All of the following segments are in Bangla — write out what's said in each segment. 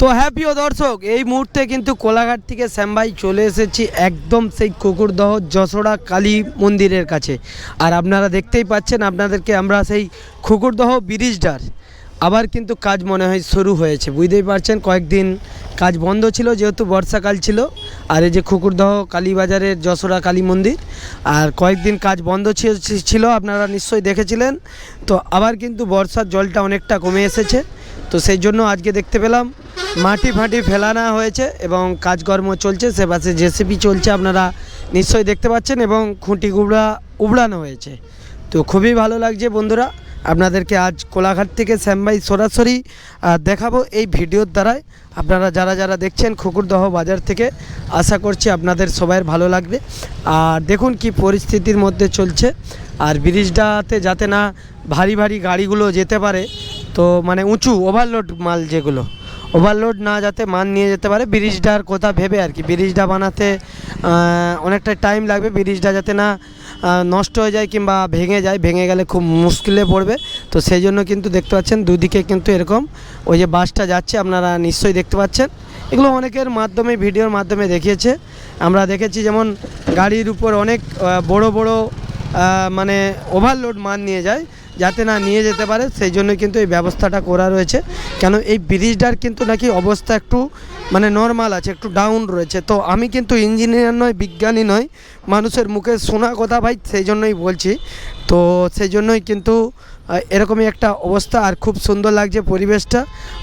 তো হ্যাপি ও দর্শক, এই মুহূর্তে কিন্তু কোলাঘাট থেকে শ্যামভাই চলে এসেছি একদম সেই কুকুরদহ যশোড়া কালী মন্দিরের কাছে। আর আপনারা দেখতেই পাচ্ছেন, আপনাদেরকে আমরা সেই কুকুরদহ ব্রিজটার আবার কিন্তু কাজ মনে হয় শুরু হয়েছে। বুঝতেই পারছেন, কয়েকদিন কাজ বন্ধ ছিল, যেহেতু বর্ষাকাল ছিল। আর এই যে কুকুরদহ কালীবাজারের যশোড়া কালী মন্দির, আর কয়েকদিন কাজ বন্ধ ছিল, আপনারা নিশ্চয়ই দেখেছিলেন। তো আবার কিন্তু বর্ষার জলটা অনেকটা কমে এসেছে। তো সেই জন্য আজকে দেখতে পেলাম মাটি ফাটি ফেলানো হয়েছে এবং কাজকর্ম চলছে। সে পাশে জেসিপি চলছে, আপনারা নিশ্চয়ই দেখতে পাচ্ছেন, এবং খুঁটি গুবড়া উবড়ানো হয়েছে। তো খুবই ভালো লাগছে বন্ধুরা, আপনাদেরকে আজ কোলাঘাট থেকে শ্যামবাই সরাসরি দেখাবো এই ভিডিওর দ্বারাই আপনারা যারা যারা দেখছেন খুকুরদহ বাজার থেকে, আশা করছি আপনাদের সবাই ভালো লাগবে। আর দেখুন কি পরিস্থিতির মধ্যে চলছে। আর ব্রিজটাতে যাতে না ভারী ভারী গাড়িগুলো যেতে পারে, তো মানে উঁচু ওভারলোড মাল যেগুলো। ওভারলোড না যাতে মান নিয়ে যেতে পারে, ব্রিজটার কথা ভেবে আর কি। ব্রিজটা বানাতে অনেকটা টাইম লাগবে, ব্রিজটা যাতে না নষ্ট হয়ে যায় কিংবা ভেঙে যায়, ভেঙে গেলে খুব মুশকিলে পড়বে। তো সেই জন্য কিন্তু দেখতে পাচ্ছেন, দুদিকে কিন্তু এরকম, ওই যে বাসটা যাচ্ছে, আপনারা নিশ্চয়ই দেখতে পাচ্ছেন। এগুলো অনেকের মাধ্যমে, ভিডিওর মাধ্যমে দেখিয়েছে। আমরা দেখেছি যেমন গাড়ির উপর অনেক বড় বড় মানে ওভারলোড মান নিয়ে যায়। যাতে না নিয়ে যেতে পারে, সেই জন্য কিন্তু এই ব্যবস্থাটা করা রয়েছে। কেন এই ব্রিজটার কিন্তু নাকি অবস্থা একটু মানে নর্মাল আছে, একটু ডাউন রয়েছে। তো আমি কিন্তু ইঞ্জিনিয়ার নয়, বিজ্ঞানী নয়, মানুষের মুখে শোনা কথা ভাই, সেই জন্যই বলছি। তো সেই জন্যই কিন্তু এরকমই একটা অবস্থা আর খুব সুন্দর লাগছে পরিবেশটা।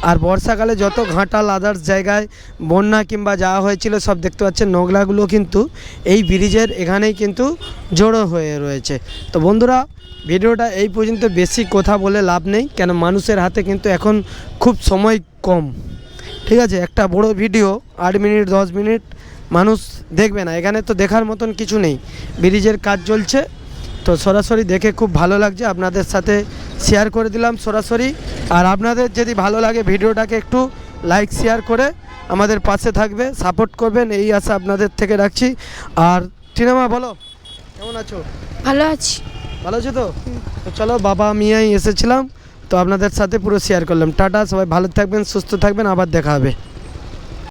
আর বর্ষাকালে যত ঘাটাল, আদার্স জায়গায় বন্যা কিংবা যাওয়া হয়েছিল, সব দেখতে পাচ্ছেন নোংরাগুলো কিন্তু এই ব্রিজের এখানেই কিন্তু জড়ো হয়ে রয়েছে। তো বন্ধুরা, ভিডিওটা এই পর্যন্ত বেশি কথা বলে লাভ নেই, কেন মানুষের হাতে কিন্তু এখন খুব সময় কম। ঠিক আছে, একটা বড় ভিডিও, আট মিনিট, দশ মিনিট, মানুষ দেখবে না। এখানে তো দেখার মতন কিছু নেই। ব্রিজের কাজ চলছে তো সরাসরি দেখে খুব ভালো লাগছে আপনাদের সাথে শেয়ার করে দিলাম সরাসরি। আর আপনাদের যদি ভালো লাগে ভিডিওটাকে একটু লাইক শেয়ার করে আমাদের পাশে থাকবে সাপোর্ট করবেন এই আশা আপনাদের থেকে রাখছি। আর টিনামা বলো কেমন আছো? ভালো আছি। ভালো আছো তো? তো চলো বাবা মিয়াই এসেছিলাম তো আপনাদের সাথে পুরো শেয়ার করলাম। টাটা সবাই ভালো থাকবেন সুস্থ থাকবেন আবার দেখা হবে।